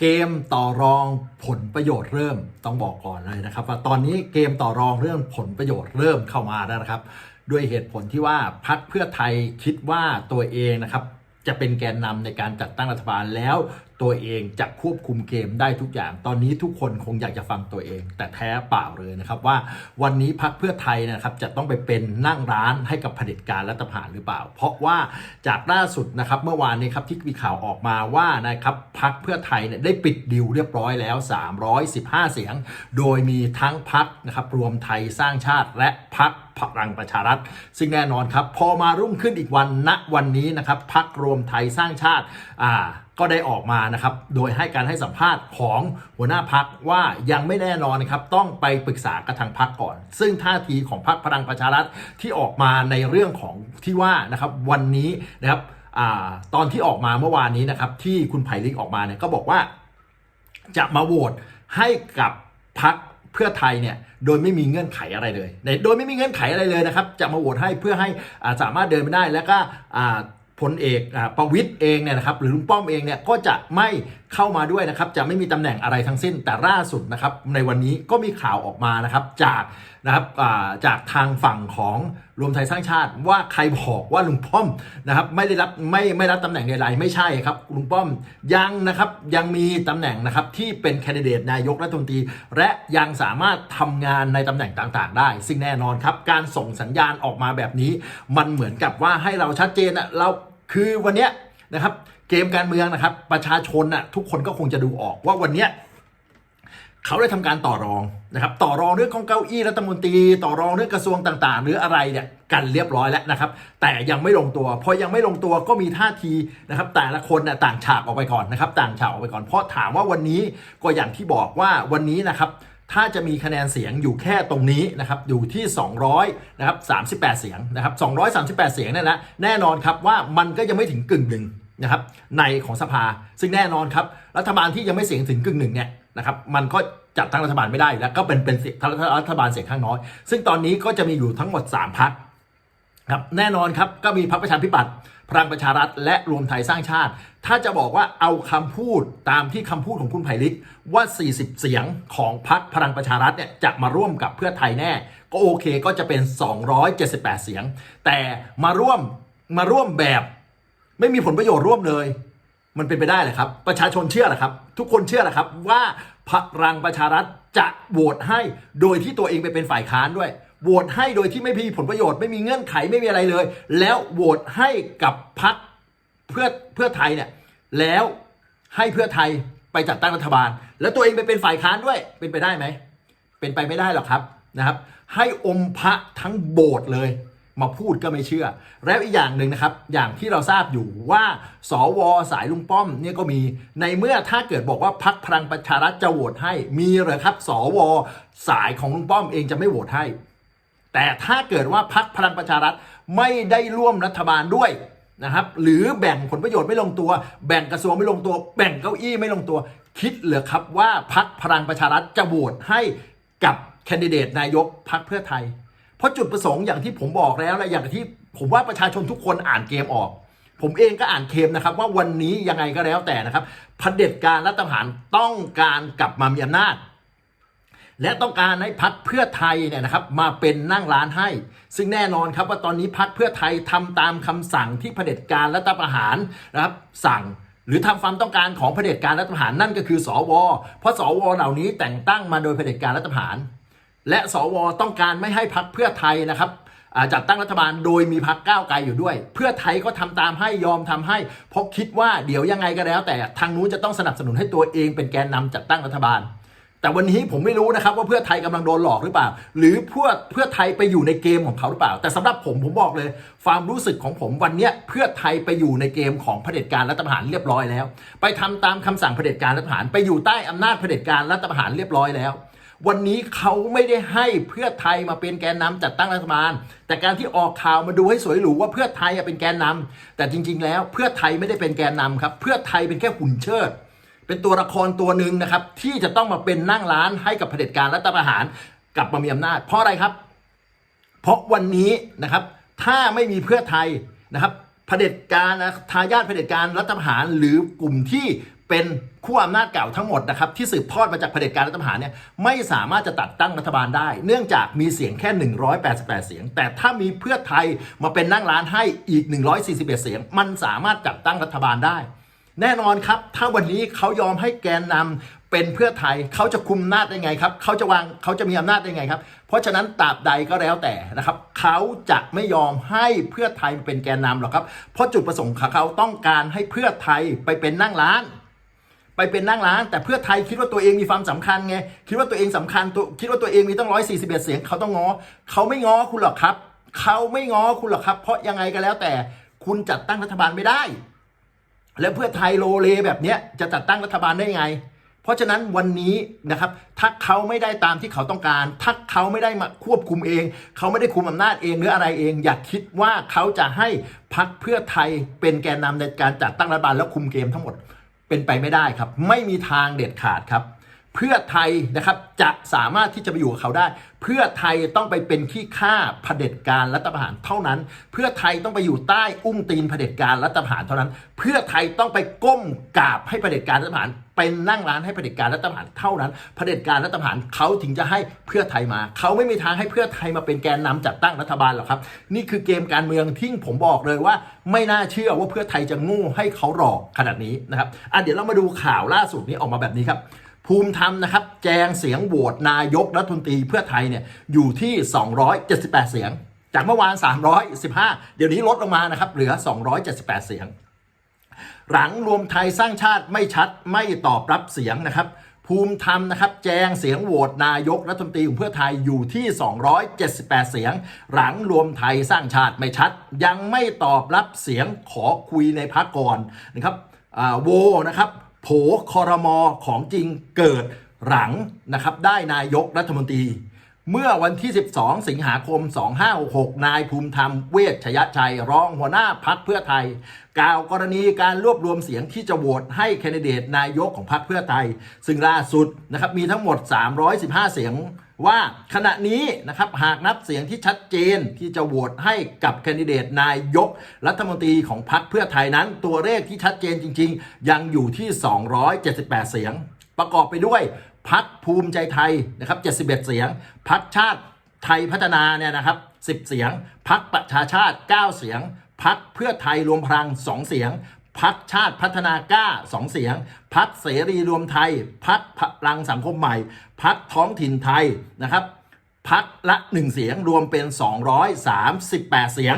เกมต่อรองผลประโยชน์เริ่มต้องบอกก่อนเลยนะครับ ว่าตอนนี้เกมต่อรองเรื่องผลประโยชน์เริ่มเข้ามาแล้วนะครับ ด้วยเหตุผลที่ว่าพักเพื่อไทยคิดว่าตัวเองนะครับจะเป็นแกนนำในการจัดตั้งรัฐบาลแล้ว ตัวเองจะควบคุมเกมได้ทุกอย่าง ตอนนี้ทุกคนคงอยากจะฟังตัวเอง แต่แท้เปล่าเลยนะครับว่าวันนี้พักเพื่อไทยนะครับจะต้องไปเป็นนั่งร้านให้กับเผด็จการรัฐประหารหรือเปล่า เพราะว่าจากล่าสุดนะครับเมื่อวานนี้ครับที่มีข่าวออกมาว่านะครับพักเพื่อไทยเนี่ยได้ปิดดิวเรียบร้อยแล้ว 315 เสียง โดยมีทั้งพักนะครับรวมไทยสร้างชาติและพักพลังประชารัฐ ซึ่งแน่นอนครับ พอมารุ่งขึ้นอีกวันณวันนี้นะครับพักรวมไทยสร้างชาติอ่า ก็ได้ออกมานะครับ โดยให้การให้สัมภาษณ์ของหัวหน้าพักว่ายังไม่แน่นอนนะครับ ต้องไปปรึกษากับทางพักก่อน ซึ่งท่าทีของพักพลังประชารัฐที่ออกมาในเรื่องของที่ว่านะครับวันนี้นะครับอตอนที่ออกมาเมื่อวานนี้นะครับ ที่คุณไผ่ลิกออกมาเนี่ยก็บอกว่า จะมาโหวตให้กับพักเพื่อไทยเนี่ยโดยไม่มีเงื่อนไขอะไรเลย โดยไม่มีเงื่อนไขอะไรเลยนะครับ จะมาโหวตให้เพื่อให้สามารถเดินไปได้ แล้วก็ พลเอกประวิตยเองเนี่ยนะครับหรือลุงป้อมเองเนี่ยก็จะไม่เข้ามาด้วยนะครับจะไม่มีตำแหน่งอะไรทั้งสิ้นแต่ล่าสุดนะครับในวันนี้ก็มีข่าวออกมานะครับจากนะครับจากทางฝั่งของรวมไทยสร้างชาติว่าใครบอกว่าลุงป้อมนะครับไม่ได้รับไม่ไม่รับตำแหน่งใดๆไม่ใช่ครับลุงป้อมยังนะครับยังมีตำแหน่งนะครับที่เป็นแคนดิเดตนายกรัฐมนตรีและยังสามารถทำงานในตำแหน่งต่างๆ ได้ ซึ่งแน่นอนครับการส่งสัญญาณออกมาแบบนี้ มันเหมือนกับว่าให้เราชัดเจนอะเรา คือวันเนี้ยนะครับเกมการเมืองนะครับ ประชาชนน่ะทุกคนก็คงจะดูออกว่าวันเนี้ยเขาได้ทำการต่อรองนะครับต่อรองเรื่องของเก้าอี้รัฐมนตรี ต่อรองเรื่องกระทรวงต่าง ๆ หรืออะไรเนี่ยกันเรียบร้อยแล้วนะครับ แต่ยังไม่ลงตัวพอยังไม่ลงตัวก็มีท่าทีนะครับ แต่ละคนน่ะต่างฉากออกไปก่อนนะครับ ต่างฉากออกไปก่อนเพราะถามว่าวันนี้ก็อย่างที่บอกว่าวันนี้นะครับ ถ้าจะมีคะแนนเสียงอยู่แค่ตรงนี้นะครับอยู่ที่ 200นะครับ38 เสียงนะครับ238 เสียงเนี่ยนะแน่นอนครับว่ามันก็ยังไม่ถึงกึ่งหนึ่งนะครับในของสภาซึ่งแน่นอนครับรัฐบาลที่ยังไม่เสียงถึงกึ่งหนึ่งเนี่ยนะครับมันก็จัดตั้งรัฐบาลไม่ได้แล้วก็เป็นเป็นเสียงรัฐบาลเสียงข้างน้อย ซึ่งตอนนี้ก็จะมีอยู่ทั้งหมด 3พักครับแน่นอนครับก็มีพรรคประชาธิปัตย์ พลังประชารัฐ และรวมไทยสร้างชาติ ถ้าจะบอกว่าเอาคำพูดตามที่คำพูดของคุณไผ่ลิกว่า 40 เสียงของพรรคพลังประชารัฐเนี่ยจะมาร่วมกับเพื่อไทยแน่ ก็โอเคก็จะเป็น 278 เสียง แต่มาร่วมมาร่วมแบบ ไม่มีผลประโยชน์ร่วมเลย มันเป็นไปได้เหรอครับ ประชาชนเชื่อเหรอครับ ทุกคนเชื่อเหรอครับว่าพลังประชารัฐจะโหวตให้โดยที่ตัวเองไปเป็นฝ่ายค้านด้วย โหวตให้โดยที่ไม่มีผลประโยชน์ไม่มีเงื่อนไขไม่มีอะไรเลย แล้วโหวตให้กับพรรคเพื่อเพื่อไทยเนี่ยแล้วให้เพื่อไทยไปจัดตั้งรัฐบาล แล้วตัวเองไปเป็นฝ่ายค้านด้วยเป็นไปได้ไหมเป็นไปไม่ได้หรอกครับนะครับ ให้อมพระทั้งโบสถ์เลยมาพูดก็ไม่เชื่อ แล้วอีกอย่างหนึ่งนะครับ อย่างที่เราทราบอยู่ว่า สวสายลุงป้อมเนี่ยก็มีในเมื่อถ้าเกิดบอกว่าพักพลังประชารัฐจะโหวตให้มีเหรอครับ สวสายของลุงป้อมเองจะไม่โหวตให้ แต่ถ้าเกิดว่าพักพลังประชารัฐไม่ได้ร่วมรัฐบาลด้วยนะครับ หรือแบ่งผลประโยชน์ไม่ลงตัว แบ่งกระทรวงไม่ลงตัว แบ่งเก้าอี้ไม่ลงตัว คิดเหรอครับว่าพักพลังประชารัฐจะโหวตให้กับแคนดิเดตนายกพักเพื่อไทย เพราะจุดประสงค์อย่างที่ผมบอกแล้วและอย่างที่ผมว่าประชาชนทุกคนอ่านเกมออก ผมเองก็อ่านเกมนะครับ ว่าวันนี้ยังไงก็แล้วแต่นะครับเผด็จการรัฐประหารต้องการกลับมามีอำนาจ และต้องการให้พักเพื่อไทยเนี่ยนะครับมาเป็นนั่งร้านให้ ซึ่งแน่นอนครับว่าตอนนี้พักเพื่อไทยทำตามคำสั่งที่เผด็จการรัฐประหารนะครับสั่งหรือทำความต้องการของเผด็จการรัฐประหารนั่นก็คือสวเพราะสวเหล่านี้แต่งตั้งมาโดยเผด็จการรัฐประหาร และสวต้องการไม่ให้พักเพื่อไทยนะครับจัดตั้งรัฐบาลโดยมีพักก้าวไกลอยู่ด้วย เพื่อไทยก็ทำตามให้ยอมทำให้ เพราะคิดว่าเดี๋ยวยังไงก็แล้ว แต่ทางนู้นจะต้องสนับสนุนให้ตัวเองเป็นแกนนำจัดตั้งรัฐบาล แต่วันนี้ผมไม่รู้นะครับว่าเพื่อไทยกำลังโดนหลอกหรือเปล่า หรือเพื่อเพื่อไทยไปอยู่ในเกมของเขาหรือเปล่า แต่สำหรับผมผมบอกเลย ความรู้สึกของผมวันนี้เพื่อไทยไปอยู่ในเกมของเผด็จการรัฐประหารเรียบร้อยแล้ว ไปทำตามคำสั่งเผด็จการรัฐประหารไปอยู่ใต้อำนาจเผด็จการรัฐประหารเรียบร้อยแล้ว วันนี้เขาไม่ได้ให้เพื่อไทยมาเป็นแกนนำจัดตั้งรัฐบาล แต่การที่ออกข่าวมาดูให้สวยหรูว่าเพื่อไทยเป็นแกนนำแต่จริง ๆ แล้วเพื่อไทยไม่ได้เป็นแกนนำครับ เพื่อไทยเป็นแค่หุ่นเชิด เป็นตัวละครตัวหนึ่งนะครับ ที่จะต้องมาเป็นนั่งร้านให้กับเผด็จการรัฐประหารกลับมามีอำนาจ เพราะอะไรครับ เพราะวันนี้นะครับ ถ้าไม่มีเพื่อไทยนะครับเผด็จการทายาทเผด็จการรัฐประหารหรือกลุ่มที่เป็นขั้วอำนาจเก่าทั้งหมดนะครับที่สืบทอดมาจากเผด็จการรัฐประหารเนี่ยไม่สามารถจะตัดตั้งรัฐบาลได้ เนื่องจากมีเสียงแค่ 188 เสียง แต่ถ้ามีเพื่อไทยมาเป็นนั่งร้านให้อีก 141 เสียง มันสามารถจัดตั้งรัฐบาลได้ แน่นอนครับ ถ้าวันนี้เขายอมให้แกนนำเป็นเพื่อไทยเขาจะคุมอำนาจได้ไงครับเขาจะวางเขาจะมีอำนาจได้ไงครับ เพราะฉะนั้นตราบใดก็แล้วแต่นะครับเขาจะไม่ยอมให้เพื่อไทยเป็นแกนนำหรอกครับ เพราะจุดประสงค์ของเขาต้องการให้เพื่อไทยไปเป็นนั่งร้าน ไปเป็นนั่งร้าน แต่เพื่อไทยคิดว่าตัวเองมีความสำคัญไงคิดว่าตัวเองสำคัญตัวคิดว่าตัวเองมีตั้งร้อยสี่สิบเอ็ดเสียงเขาต้องง้อเขาไม่ง้อคุณหรอกครับเขาไม่ง้อคุณหรอกครับ เพราะยังไงก็แล้วแต่คุณจัดตั้งรัฐบาลไม่ได้ แล้วเพื่อไทยโลเลแบบเนี้ยจะจัดตั้งรัฐบาลได้ไง เพราะฉะนั้นวันนี้นะครับถ้าเขาไม่ได้ตามที่เขาต้องการถ้าเขาไม่ได้มาควบคุมเอง เขาไม่ได้คุมอำนาจเองหรืออะไรเอง อย่าคิดว่าเขาจะให้พักเพื่อไทยเป็นแกนนำในการจัดตั้งรัฐบาลแล้วคุมเกมทั้งหมดเป็นไปไม่ได้ครับ ไม่มีทางเด็ดขาดครับ เพื่อไทยนะครับจะสามารถที่จะไปอยู่กับเขาได้ เพื่อไทยต้องไปเป็นขี้ข้าเผด็จการรัฐประหารเท่านั้น เพื่อไทยต้องไปอยู่ใต้อุ้งตีนเผด็จการรัฐประหารเท่านั้น เพื่อไทยต้องไปก้มกราบให้เผด็จการรัฐประหารเป็นนั่งร้านให้เผด็จการรัฐประหารเท่านั้นเผด็จการรัฐประหารเขาถึงจะให้เพื่อไทยมา เขาไม่มีทางให้เพื่อไทยมาเป็นแกนนำจัดตั้งรัฐบาลหรอกครับ นี่คือเกมการเมืองที่ผมบอกเลยว่า ไม่น่าเชื่อว่าเพื่อไทยจะงู้ให้เขาหลอกขนาดนี้นะครับอะเดี๋ยวเรามาดูข่าวล่าสุดนี้ออกมาแบบนี้ครับ ภูมิธรรมนะครับ แจงเสียงโหวตนายกรัฐมนตรีเพื่อไทยเนี่ยอยู่ที่ 278 เสียง จากเมื่อวาน 315 เดี๋ยวนี้ลดลงมานะครับ เหลือ 278 เสียง หลังรวมไทยสร้างชาติไม่ชัดไม่ตอบรับเสียงนะครับ ภูมิธรรมนะครับ แจงเสียงโหวตนายกรัฐมนตรีของเพื่อไทยอยู่ที่ 278 เสียง หลังรวมไทยสร้างชาติไม่ชัด ยังไม่ตอบรับเสียงขอคุยในพักก่อนนะครับโวนะครับ โผคอรมอของจริงเกิดหลังนะครับได้นายกรัฐมนตรี เมื่อวันที่ 12 สิงหาคม 2566 นายภูมิธรรมเวชชยชัย รองหัวหน้าพักเพื่อไทย กล่าวกรณีการรวบรวมเสียงที่จะโหวตให้แคนดิเดตนายกของพักเพื่อไทย ซึ่งล่าสุดนะครับมีทั้งหมด 315 เสียง ว่าขณะนี้นะครับหากนับเสียงที่ชัดเจนที่จะโหวตให้กับแคนดิเดตนายกรัฐมนตรีของพรรคเพื่อไทยนั้น ตัวเลขที่ชัดเจนจริง ๆ ยังอยู่ที่ 278 เสียง ประกอบไปด้วยพักภูมิใจไทยนะครับ 71 เสียง พักชาติไทยพัฒนาเนี่ยนะครับ 10 เสียง พักประชาชาติ 9 เสียง พักเพื่อไทยรวมพลัง 2 เสียง พักชาติพัฒนากล้า2เสียง พักเสรีรวมไทย พักพลังสังคมใหม่ พักท้องถิ่นไทยนะครับ พักละ1เสียงรวมเป็น 238 เสียง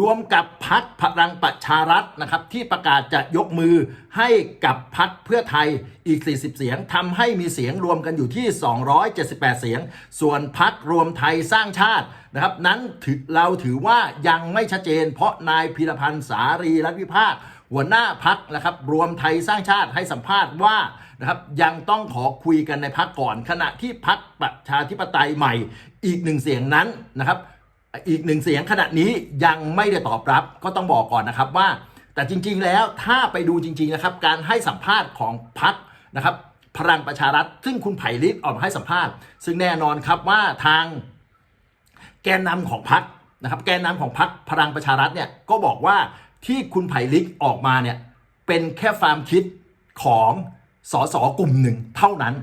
รวมกับพักพลังประชารัฐนะครับที่ประกาศจะยกมือให้กับพักเพื่อไทยอีก 40 เสียงทำให้มีเสียงรวมกันอยู่ที่ 278 เสียง ส่วนพักรวมไทยสร้างชาตินะครับนั้นเราถือว่ายังไม่ชัดเจน เพราะนายพีรพันธ์สารีรัฐวิภาคหัวหน้าพักนะครับรวมไทยสร้างชาติให้สัมภาษณ์ว่านะครับยังต้องขอคุยกันในพักก่อน ขณะที่พักประชาธิปไตยใหม่อีกหนึ่งเสียงนั้นนะครับ อีกหนึ่งเสียงขณะนี้ยังไม่ได้ตอบรับก็ต้องบอกก่อนนะครับว่า แต่จริง ๆ แล้วถ้าไปดูจริง ๆ นะครับ การให้สัมภาษณ์ของพักนะครับ พลังประชารัฐ ซึ่งคุณไผ่ลิกออกมาให้สัมภาษณ์ ซึ่งแน่นอนครับว่าทางแกนนำของพักนะครับ แกนนำของพักพลังประชารัฐเนี่ยก็บอกว่าที่คุณไผ่ลิกออกมาเนี่ยเป็นแค่ความคิดของสสกลุ่มหนึ่งเท่านั้น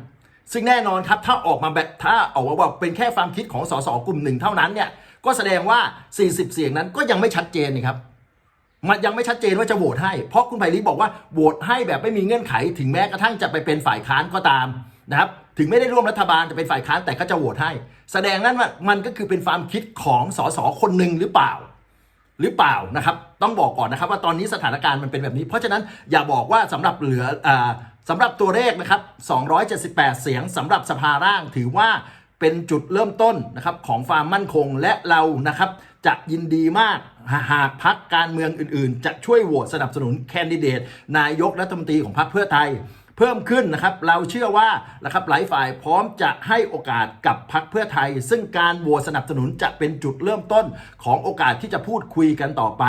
ซึ่งแน่นอนครับถ้าออกมาแบบถ้าออกมาบอกเป็นแค่ความคิดของสสกลุ่มหนึ่งเท่านั้นเนี่ย ก็แสดงว่า 40 เสียงนั้นก็ยังไม่ชัดเจนนี่ครับมันยังไม่ชัดเจนว่าจะโหวตให้ เพราะคุณไผ่ลิบอกว่าโหวตให้แบบไม่มีเงื่อนไข ถึงแม้กระทั่งจะไปเป็นฝ่ายค้านก็ตามนะครับถึงไม่ได้ร่วมรัฐบาลจะเป็นฝ่ายค้านแต่ก็จะโหวตให้ แสดงนั้นว่ามันก็คือเป็นความคิดของสสคนหนึ่งหรือเปล่า หรือเปล่านะครับ ต้องบอกก่อนนะครับ ว่าตอนนี้สถานการณ์มันเป็นแบบนี้ เพราะฉะนั้นอย่าบอกว่าสำหรับเหลืออสำหรับตัวเลขนะครับ 278 เสียงสำหรับสภาร่างถือว่า เป็นจุดเริ่มต้นนะครับของความมั่นคงและเรานะครับจะยินดีมากหากพักการเมืองอื่นๆ จะช่วยโหวตสนับสนุนแคนดิเดต นายกรัฐมนตรีของพรรคเพื่อไทย เพิ่มขึ้นนะครับเราเชื่อว่านะครับหลายฝ่ายพร้อมจะให้โอกาสกับพรรคเพื่อไทย ซึ่งการโหวตสนับสนุนจะเป็นจุดเริ่มต้นของโอกาสที่จะพูดคุยกันต่อไป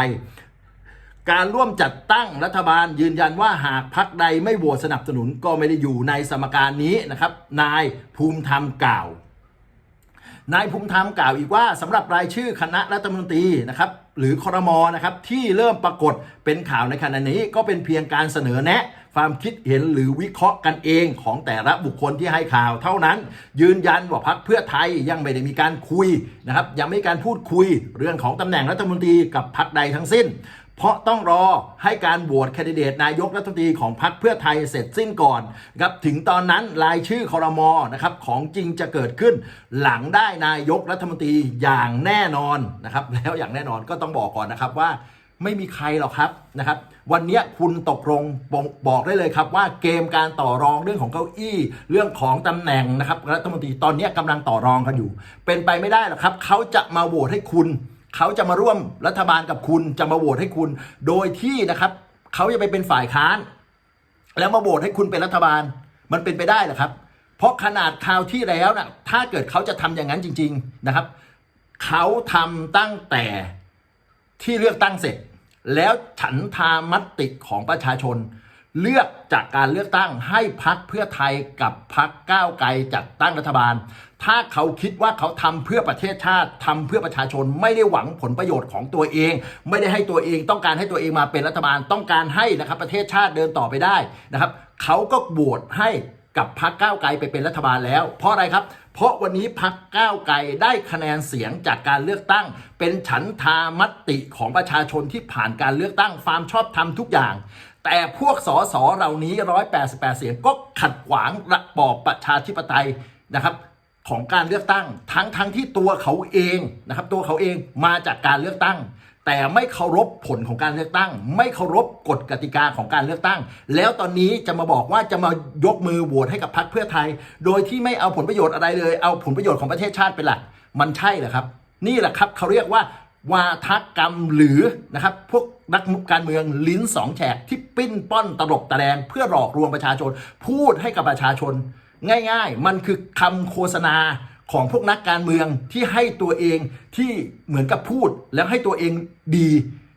การร่วมจัดตั้งรัฐบาลยืนยันว่าหากพักใดไม่โหวตสนับสนุนก็ไม่ได้อยู่ในสมการนี้นะครับ นายภูมิธรรมกล่าว นายภูมิธรรมกล่าวอีกว่าสำหรับรายชื่อคณะรัฐมนตรีนะครับหรือครมนะครับที่เริ่มปรากฏเป็นข่าวในขณะนี้ก็เป็นเพียงการเสนอแนะ ความคิดเห็นหรือวิเคราะห์กันเองของแต่ละบุคคลที่ให้ข่าวเท่านั้น ยืนยันว่าพักเพื่อไทยยังไม่ได้มีการคุยนะครับยังไม่มีการพูดคุยเรื่องของตำแหน่งรัฐมนตรีกับพักใดทั้งสิ้น เพราะต้องรอให้การโหวตแคนดิเดตนายกรัฐมนตรีของพรรคเพื่อไทยเสร็จสิ้นก่อนครับถึงตอนนั้นรายชื่อคอรมอนะครับของจริงจะเกิดขึ้น หลังได้นายกรัฐมนตรีอย่างแน่นอนนะครับแล้วอย่างแน่นอนก็ต้องบอกก่อนนะครับว่าไม่มีใครหรอกครับนะครับ วันนี้คุณตกลงบอกบอกได้เลยครับว่าเกมการต่อรองเรื่องของเก้าอี้ เรื่องของตำแหน่งนะครับรัฐมนตรีตอนนี้กำลังต่อรองกันอยู่ เป็นไปไม่ได้หรอกครับเขาจะมาโหวตให้คุณ เขาจะมาร่วมรัฐบาลกับคุณจะมาโหวตให้คุณ โดยที่นะครับเขาจะไปเป็นฝ่ายค้าน แล้วมาโหวตให้คุณเป็นรัฐบาล มันเป็นไปได้หรอครับ เพราะขนาดคราวที่แล้วนะถ้าเกิดเขาจะทำอย่างนั้นจริง ๆนะครับ เขาทำตั้งแต่ที่เลือกตั้งเสร็จ แล้วฉันทามติของประชาชน เลือกจากการเลือกตั้งให้พักเพื่อไทยกับพักก้าวไกลจัดตั้งรัฐบาล ถ้าเขาคิดว่าเขาทำเพื่อประเทศชาติทำเพื่อประชาชนไม่ได้หวังผลประโยชน์ของตัวเอง ไม่ได้ให้ตัวเองต้องการให้ตัวเองมาเป็นรัฐบาลต้องการให้นะครับประเทศชาติเดินต่อไปได้นะครับเขาก็โหวตให้กับพักก้าวไกลไปเป็นรัฐบาลแล้ว เพราะอะไรครับ เพราะวันนี้พักก้าวไกลได้คะแนนเสียงจากการเลือกตั้ง เป็นฉันทามติของประชาชนที่ผ่านการเลือกตั้งความชอบธรรมทุกอย่าง แต่พวกสสเหล่านี้ 188 เสียงก็ขัดขวางระบอบประชาธิปไตยนะครับของการเลือกตั้งทั้งทั้งที่ตัวเขาเองนะครับตัวเขาเองมาจากการเลือกตั้ง แต่ไม่เคารพผลของการเลือกตั้ง ไม่เคารพกฎกติกาของการเลือกตั้ง แล้วตอนนี้จะมาบอกว่าจะมายกมือโหวตให้กับพรรคเพื่อไทย โดยที่ไม่เอาผลประโยชน์อะไรเลย เอาผลประโยชน์ของประเทศชาติเป็นหลักมันใช่เหรอครับ นี่แหละครับเขาเรียกว่า วาทกรรมหรือนะครับพวกนักการเมืองลิ้นสองแฉกที่ปิ้นป้อนตลบตะแลงเพื่อหลอกลวงประชาชน พูดให้กับประชาชน ง่ายๆ มันคือคำโฆษณาของพวกนักการเมืองที่ให้ตัวเองที่เหมือนกับพูดแล้วให้ตัวเองดี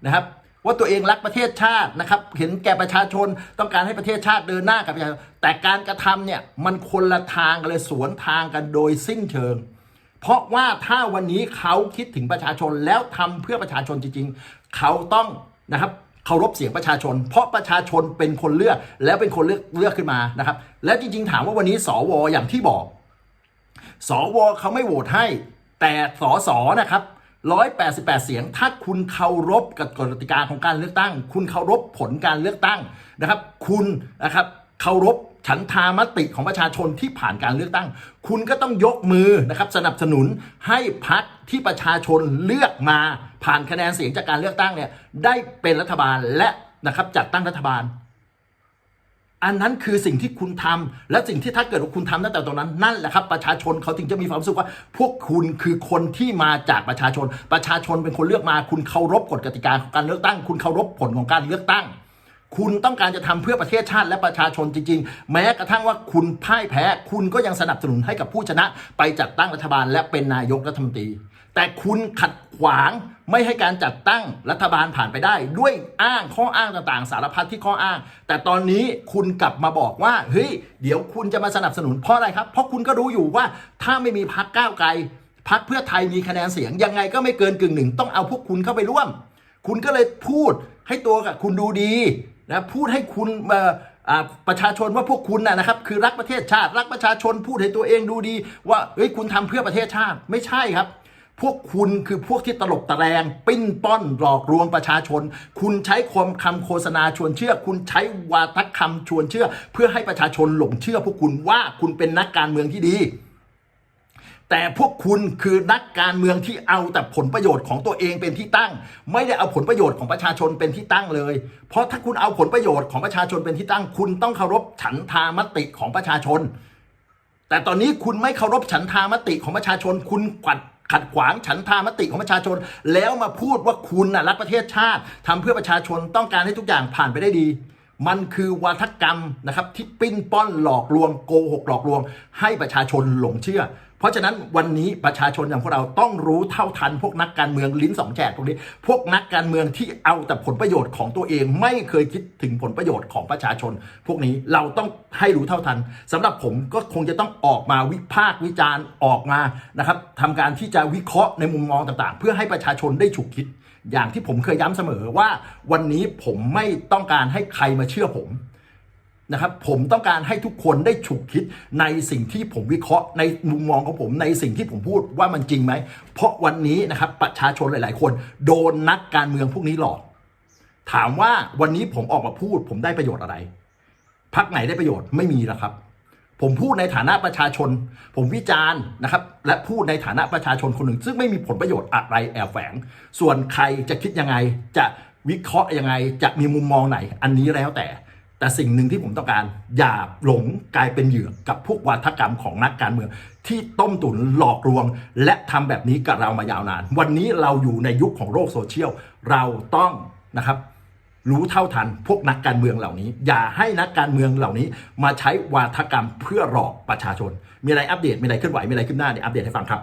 นะครับว่าตัวเองรักประเทศชาตินะครับ เห็นแก่ประชาชนต้องการให้ประเทศชาติเดินหน้ากับประชาชนแต่การกระทำเนี่ยมันคนละทางกันเลยสวนทางกันโดยสิ้นเชิง เพราะว่าถ้าวันนี้เขาคิดถึงประชาชนแล้วทำเพื่อประชาชนจริงๆ เขาต้องนะครับเคารพเสียงประชาชน เพราะประชาชนเป็นคนเลือกแล้วเป็นคนเลือกเลือกขึ้นมานะครับ แล้วจริง ๆ ถามว่าวันนี้สวอย่างที่บอก สวเขาไม่โหวตให้ แต่สสนะครับ188 เสียง ถ้าคุณเคารพกับกติกาของการเลือกตั้ง คุณเคารพผลการเลือกตั้งนะครับ คุณนะครับเคารพ ฉันทามติของประชาชนที่ผ่านการเลือกตั้ง คุณก็ต้องยกมือนะครับสนับสนุนให้พักที่ประชาชนเลือกมาผ่านคะแนนเสียงจากการเลือกตั้งเนี่ยได้เป็นรัฐบาลและนะครับจัดตั้งรัฐบาล อันนั้นคือสิ่งที่คุณทำและสิ่งที่ถ้าเกิดว่าคุณทำตั้งแต่ตรงนั้นนั่นแหละครับประชาชนเขาถึงจะมีความรู้สึกว่า พวกคุณคือคนที่มาจากประชาชน ประชาชนเป็นคนเลือกมา คุณเคารพกฎกติกาของการเลือกตั้ง คุณเคารพผลของการเลือกตั้ง คุณต้องการจะทำเพื่อประเทศชาติและประชาชนจริง ๆ แม้กระทั่งว่าคุณพ่ายแพ้ คุณก็ยังสนับสนุนให้กับผู้ชนะ ไปจัดตั้งรัฐบาลและเป็นนายกรัฐมนตรี แต่คุณขัดขวางไม่ให้การจัดตั้งรัฐบาลผ่านไปได้ ด้วยอ้างข้ออ้างต่างๆ สารพัดที่ข้ออ้าง แต่ตอนนี้คุณกลับมาบอกว่าเฮ้ยเดี๋ยวคุณจะมาสนับสนุนเพราะอะไรครับ เพราะคุณก็รู้อยู่ว่าถ้าไม่มีพักก้าวไกลพักเพื่อไทยมีคะแนนเสียงยังไงก็ไม่เกินกึ่งหนึ่งต้องเอาพวกคุณเข้าไปร่วม คุณก็เลยพูดให้ตัวกับคุณดูดี นะพูดให้คุณประชาชนว่าพวกคุณนะนะครับคือรักประเทศชาติ รักประชาชนพูดให้ตัวเองดูดี ว่าเฮ้ยคุณทำเพื่อประเทศชาติไม่ใช่ครับ พวกคุณคือพวกที่ตลบตะแรงปิ้นป้อนหลอกลวงประชาชน คุณใช้คำคำโฆษณาชวนเชื่อ คุณใช้วาทคำชวนเชื่อ เพื่อให้ประชาชนหลงเชื่อ พวกคุณว่าคุณเป็นนักการเมืองที่ดี แต่พวกคุณคือนักการเมืองที่เอาแต่ผลประโยชน์ของตัวเองเป็นที่ตั้ง ไม่ได้เอาผลประโยชน์ของประชาชนเป็นที่ตั้งเลย เพราะถ้าคุณเอาผลประโยชน์ของประชาชนเป็นที่ตั้ง คุณต้องเคารพฉันทามติของประชาชน แต่ตอนนี้คุณไม่เคารพฉันทามติของประชาชน คุณขัดขัดขวางฉันทามติของประชาชน แล้วมาพูดว่าคุณน่ะรักประเทศชาติทำเพื่อประชาชนต้องการให้ทุกอย่างผ่านไปได้ดีมันคือวาทกรรมนะครับที่ปิ้นป้อนหลอกลวงโกหกหลอกลวง ให้ประชาชนหลงเชื่อ เพราะฉะนั้นวันนี้ประชาชนอย่างพวกเราต้องรู้เท่าทัน พวกนักการเมืองลิ้นสองแฉกพวกนี้ พวกนักการเมืองที่เอาแต่ผลประโยชน์ของตัวเองไม่เคยคิดถึงผลประโยชน์ของประชาชน พวกนี้เราต้องให้รู้เท่าทันสำหรับผมก็คงจะต้องออกมาวิพากษ์วิจารณ์ออกมานะครับทำการที่จะวิเคราะห์ในมุมมองต่างๆ เพื่อให้ประชาชนได้ฉุกคิด อย่างที่ผมเคยย้ำเสมอว่า วันนี้ผมไม่ต้องการให้ใครมาเชื่อผม นะครับผมต้องการให้ทุกคนได้ฉุกคิดในสิ่งที่ผมวิเคราะห์ในมุมมองของผมในสิ่งที่ผมพูดว่ามันจริงไหม เพราะวันนี้นะครับประชาชนหลาย ๆ คน โดนนักการเมืองพวกนี้หลอก ถามว่าวันนี้ผมออกมาพูด ผมได้ประโยชน์อะไรพักไหนได้ประโยชน์ไม่มีแล้วครับ ผมพูดในฐานะประชาชน ผมวิจารณ์นะครับ และพูดในฐานะประชาชนคนหนึ่ง ซึ่งไม่มีผลประโยชน์อะไรแอบแฝง ส่วนใครจะคิดยังไงจะวิเคราะห์ยังไงจะมีมุมมองไหน อันนี้แล้วแต่ แต่สิ่งหนึ่งที่ผมต้องการอย่าหลงกลายเป็นเหยื่อกับพวกวาทกรรมของนักการเมือง ที่ต้มตุ๋นหลอกลวง และทำแบบนี้กับเรามายาวนาน วันนี้เราอยู่ในยุคของโลกโซเชียลเราต้องนะครับรู้เท่าทันพวกนักการเมืองเหล่านี้ อย่าให้นักการเมืองเหล่านี้ มาใช้วาทกรรมเพื่อหลอกประชาชน มีอะไรอัปเดตมีอะไรเคลื่อนไหวมีอะไรขึ้นหน้าเดี๋ยวอัปเดตให้ฟังครับ